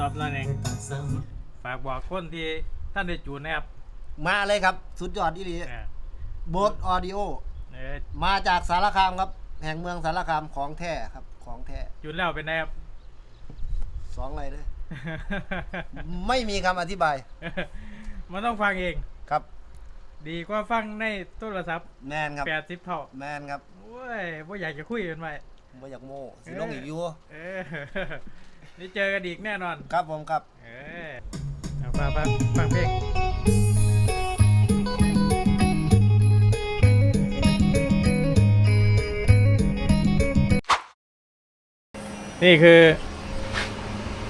ตอบหนั่นเองฝากบอกคนที่ท่านได้จูนนะครับมาเลยครับ สุดยอดอีหลีอ่าโบสออดิโอเออมาจากสารคามครับ แห่งเมืองสารคามของแท้ครับของแท้จูนแล้วเป็นไงครับ สองอะไรเลย ไม่มีคำอธิบายมันต้องฟังเอง ครับดีกว่าฟังในโทรศัพท์แมนครับแปดสิบเท่าแมนครับโอ้ยว่าอยากจะคุยกันไปไม่อยากโม่สิลงอีกอยู่เออ นี่เจอกันอีกแน่นอน ครับผมครับ เออเอาฟังฟังฟังเพลงนี่คือ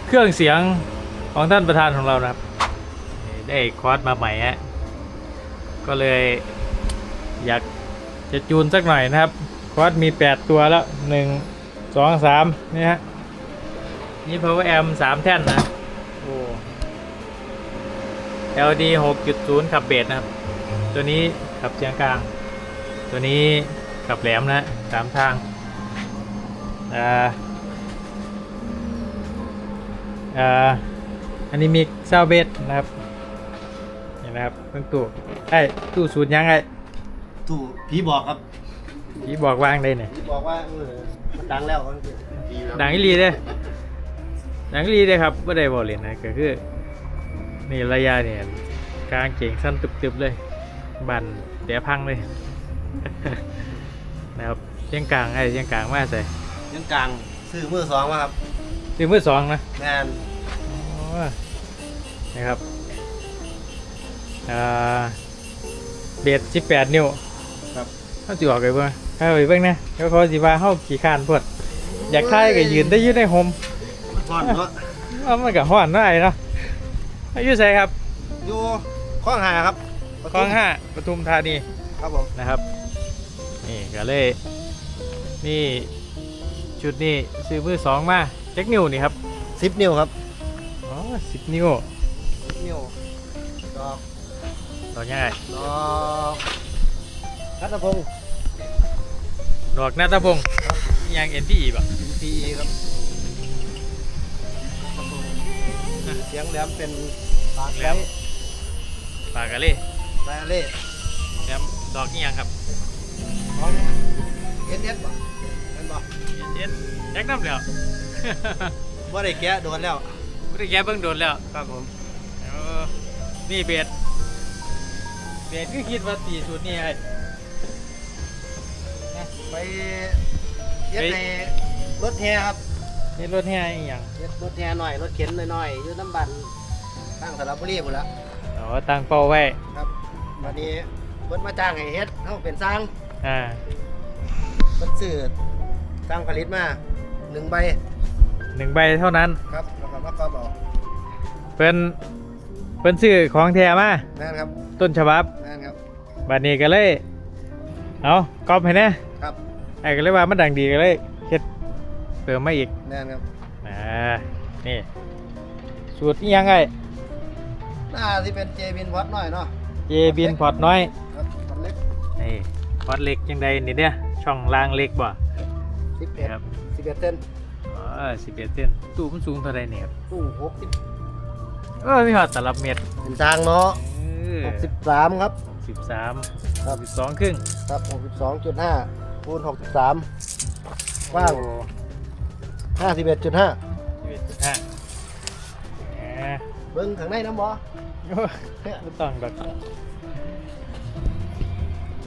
เครื่องเสียงของท่านประธานของเรานะครับนี่ได้คอร์สมาใหม่ฮะก็เลยอยากจะจูนสักหน่อยนะครับ คอร์สมี 8 ตัวแล้ว 1 2 3นี่ฮะ นี่ power amp 3แท่นนะโอ้ LD 6.0 ขับเบสนะครับ ตัวนี้ขับเสียงกลาง ตัวนี้ขับแหลมนะสามทางอ่าอ่าอันนี้มีซาวเบสนะครับนี่นะครับเพิ่งตู้ไอ้ยตู้สูตรยังไงถูกผีบอกครับพี่บอกวางได้เนี่ย ผีบอกว่าเออมันดังแล้วมันคือดังอีหลีเด้ อดังอีหลีเด้อครับไม่ได้บอกเลยนะก็คือนี่ระยะเนี่ยกลางเก่งสั้นตึบๆเลยบันเดี๋ยวพังเลยนะครับเชียงกลางไอ้เชียงกลางมาใส่ยังกลางซื้อมือสองมาครับซื้อมือสองนะแมนอ๋อนะครับอ่าเบียด18นิ้วครับเขาสิออกไปเบิ่งเข้าไปเบิ่งนะเขาเขาสิว่าเฮาขี้ข้านพวดอยากถ่ายก็ยืนได้อยู่ในโฮม มันก่อนเนาะว่ามันก็ฮ้อนเนาะไอ้เนาะอายุไสครับอยู่ข้องหาครับคลองห้าปทุมธานีครับผมนะครับนี่ก็เลยนี่ชุดนี้ซื้อมือสองมาเจ็กนิ้วนี่ครับสิบนิ้วครับอ๋อสิบนิ้วสิบนิ้วดอกดอกง่ายดอกรัตพงศ์ดอกนาตาพงศ์ยังเอ็นพีป่ะปีครับ เสียงแหลมเป็นปากแหลมปากกะเล่ไซอาเล่แหลมดอกนี่ยังครับของเอสเอสบ่เป็นบ่เอ็นแจ็คน้ำแล้วบ่ได้แกะโดนแล้วไม่ได้แกเบิ่งโดนแล้วครับผมเออนี่เบียดเบียดก็คิดว่าตีสุดนี่ไอ้ไปเย็ดในรถแฮครับ นี่รถแห่อีหยังเย็ดรถแฮหน่อยรถเข็นหน่อยๆอยู่น้ำบันตั้งสระบุรีหมดแล้วอ๋อตั้งเป้าไว้ครับวันนี้เพิ่นมาจ้างให้เฮ็ดเฮาเป็นสร้างอ่าเพิ่นซื้อสร้างผลิตมาหนึ่งใบหนึ่งใบเท่านั้นครับแล้วก็มาก็บอกเพิ่นเพิ่นซื้อของแท้มานั่นครับต้นฉบับนั่นครับบัดนี้ก็เลยเอากอบให้แน่ครับไอ้ก็เลยว่ามันดังดีก็เลย เฮ็ดเติมมาอีกนั่นครับอ่านี่ สูตรอีหยังไงน่าที่เป็นเจบินวัดหน่อยเนาะเจบินพอร์ตน้อย ครับมันเล็กนี่พอร์ตเล็กยังไดนี่เนี่ยช่องล่างเล็กบ่สิบเอ็นี่ดครับสิบเอ็ดเซนอ๋อสิบเอ็ดเส้นตู้มันสูงเท่าไรเนี่ยครับตู้หกสิบเออมีหอดตลับเม็ดเป็นสร้างเนาะเออหกสิบสามครับสิบสามครับสิบสองครึ่งครับหกสิบสองจุดห้าคูณหกสิบสามกว้าง ห้าสิบเอ็ดจุดห้าสิบเอ็ดจุดห้าแหมเบิ้งข้างในน้ำบ่โอ้ยไม่ต้องดอก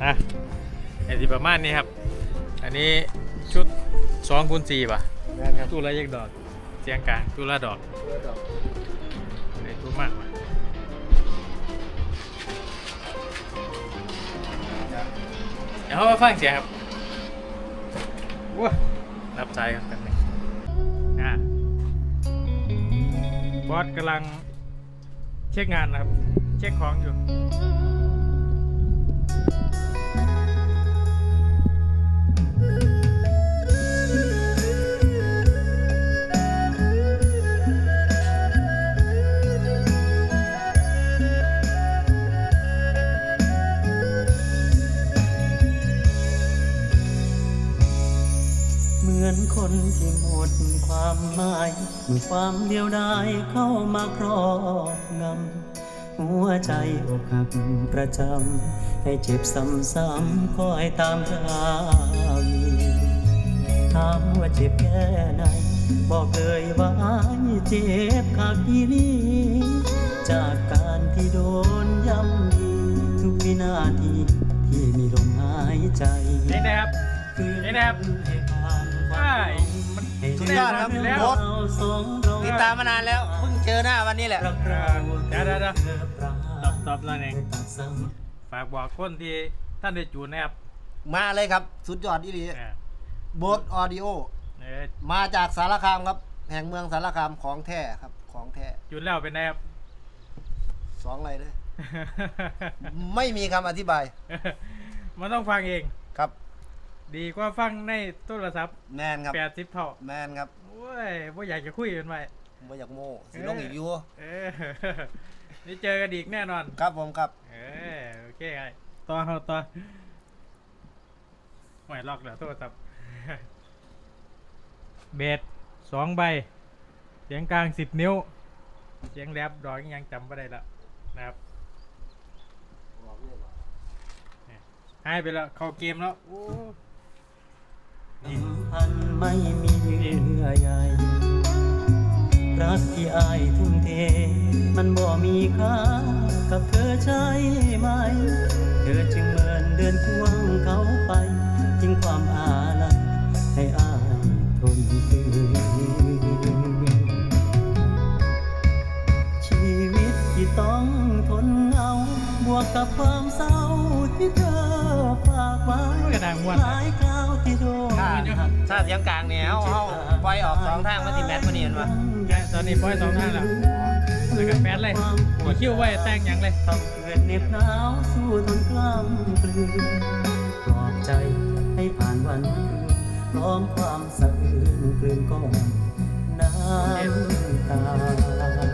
อะไอ้ที่ประมาณนี้ครับ อันนี้ชุดสองคูณสี่ป่ะนั่นครับตู้ละยักดอก เสียงกลางตู้ละดอกไอ้ตู้มากว่ะเดี๋ยวเขามาฟังเสียงครับว้ารับใจครับกันหนึ่ง บอสกำลังเช็คงานนะครับ เช็คของอยู่ มือนคนที่หมดความความหมายเมื่อความเดียวดายเข้ามาครอบงำหัวใจอกหักประจำ ให้เจ็บซ้ำๆคอยตามราวีถามว่าเจ็บแค่ไหน บอกเลยว่าเจ็บขาดพี่นี้จากการที่โดนย่ำยีทุกวินาทีที่มีลมหายใจ นี่นะครับ คือนี่นะครับ ให้ผ่านควาใช่มมันสุดยอดครับแล้โค้วชติดตามมานานแล้วเพิ่งเจอหน้าวันนี้แหละเดี๋ยวเดี๋ยวเดี๋ยวตอบตอบแล้วเองฝากบอกคนที่ท่านได้จูนนะครับมาเลยครับ สุดยอดอีหลีเออโบสออดิโอเออมาจากสารคามครับ แห่งเมืองสารคามของแท้ครับ ของแท้จูนแล้วเป็นไงครับ สองไรเลย ไม่มีคำอธิบายมันต้องฟังเอง ครับ ดีกว่าฟังในโทรศัพท์แมนครับแปดสิบเท่าแมนครับโอ้ยว่าอยากจะคุยกันไปไม่อยากโม่สิลงอีกอยู่เออนี่เจอกันอีกแน่นอน ครับผมครับ เออโอเคไงต่อเอาต่อไม่ล็อกเดี๋ยวโทรศัพท์เบสสองใบ เสียงกลางสิบนิ้ว เสียงแรปดอกยังจำไม่ได้ละนะครับหายไปแล้ว เข้าเกมแล้ว โอ้ดิน พันไม่มีเยื่อใยรักที่อายทุ่มเท มันบ่มีค่ากับเธอใช่ไหม เธอจึงเมินเดินควงเขาไปทิ้งความอาลัยให้อายทนฝืนชีวิตที่ต้องทนเหงาบวกกับความเศร้า ที่เธอฝากไว้กระดังม่วน หลายคราวที่โดนถ้าถ้าเสียงกลางเนี่ยเขาเขาปล่อยออกสองทางมาสิแมทมาเนี่เห็นปะตอนนี้ปล่อยสองทางแล้วแล้วก็แปดเลยมีคิ้วไว้แต่งหยังเลยทำเพื่อนเหน็บหนาวสู้ทนกล้ำกลืนปลอบใจให้ผ่านวันคืนพร้อมความสะอื้นกลืนก้อนน้ำตา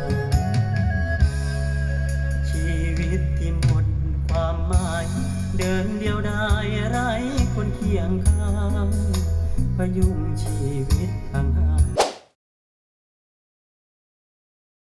ยงข้างพยุงชีวิตห่างหาย